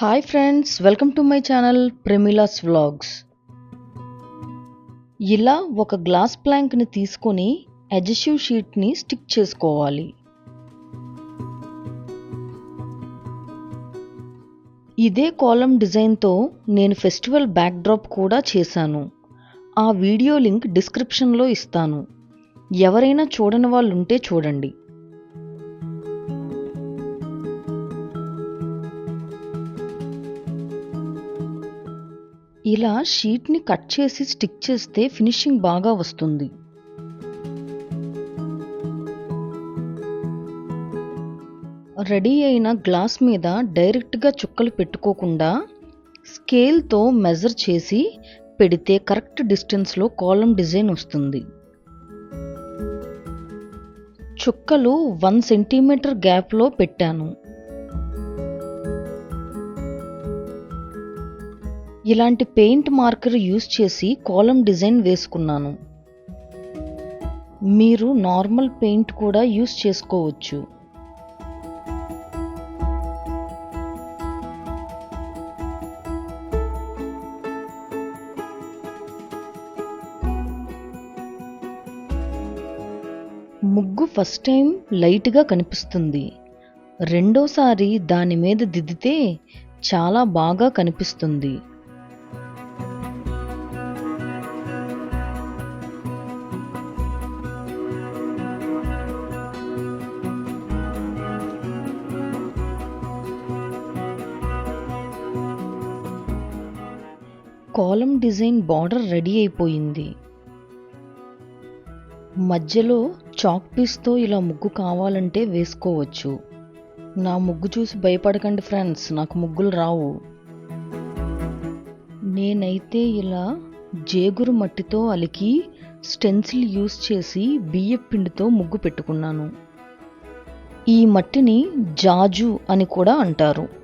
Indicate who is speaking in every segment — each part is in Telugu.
Speaker 1: Hi friends welcome to my channel Premila's vlogs ఇలా ఒక గ్లాస్ ప్లాంక్ని తీసుకొని అజెసివ్ షీట్ని స్టిక్ చేసుకోవాలి. ఇదే కాలం డిజైన్తో నేను ఫెస్టివల్ బ్యాక్డ్రాప్ కూడా చేశాను. ఆ వీడియో లింక్ డిస్క్రిప్షన్లో ఇస్తాను. ఎవరైనా చూడని వాళ్ళు ఉంటే చూడండి. ఇలా షీట్ని కట్ చేసి స్టిక్ చేస్తే ఫినిషింగ్ బాగా వస్తుంది. రెడీ అయిన గ్లాస్ మీద డైరెక్ట్గా చుక్కలు పెట్టుకోకుండా స్కేల్తో మెజర్ చేసి పెడితే కరెక్ట్ డిస్టెన్స్లో కాలం డిజైన్ వస్తుంది. చుక్కలు వన్ సెంటీమీటర్ గ్యాప్లో పెట్టాను. ఇలాంటి పెయింట్ మార్కర్ యూస్ చేసి కాలం డిజైన్ వేసుకున్నాను. మీరు నార్మల్ పెయింట్ కూడా యూస్ చేసుకోవచ్చు. ముగ్గు ఫస్ట్ టైం లైట్గా కనిపిస్తుంది. రెండోసారి దాని మీద దిద్దితే చాలా బాగా కనిపిస్తుంది. కాలం డిజైన్ బార్డర్ రెడీ అయిపోయింది. మధ్యలో చాక్ పీస్తో ఇలా ముగ్గు కావాలంటే వేసుకోవచ్చు. నా ముగ్గు చూసి భయపడకండి ఫ్రెండ్స్ నాకు ముగ్గులు రావు. నేనైతే ఇలా జేగురు మట్టితో అలికి స్టెన్సిల్ యూస్ చేసి బియ్యం పిండితో ముగ్గు పెట్టుకున్నాను. ఈ మట్టిని జాజు అని కూడా అంటారు.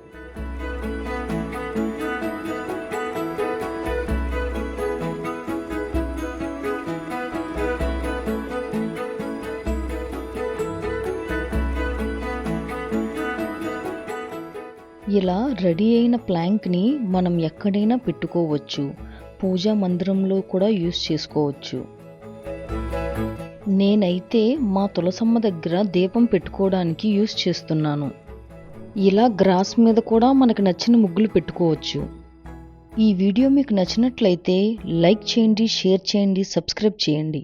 Speaker 1: ఇలా రెడీ అయిన ప్లాంక్ని మనం ఎక్కడైనా పెట్టుకోవచ్చు. పూజా మందిరంలో కూడా యూస్ చేసుకోవచ్చు. నేనైతే మా తులసమ్మ దగ్గర దీపం పెట్టుకోవడానికి యూస్ చేస్తున్నాను. ఇలా గ్రాస్ మీద కూడా మనకు నచ్చిన ముగ్గులు పెట్టుకోవచ్చు. ఈ వీడియో మీకు నచ్చినట్లయితే లైక్ చేయండి షేర్ చేయండి సబ్స్క్రైబ్ చేయండి.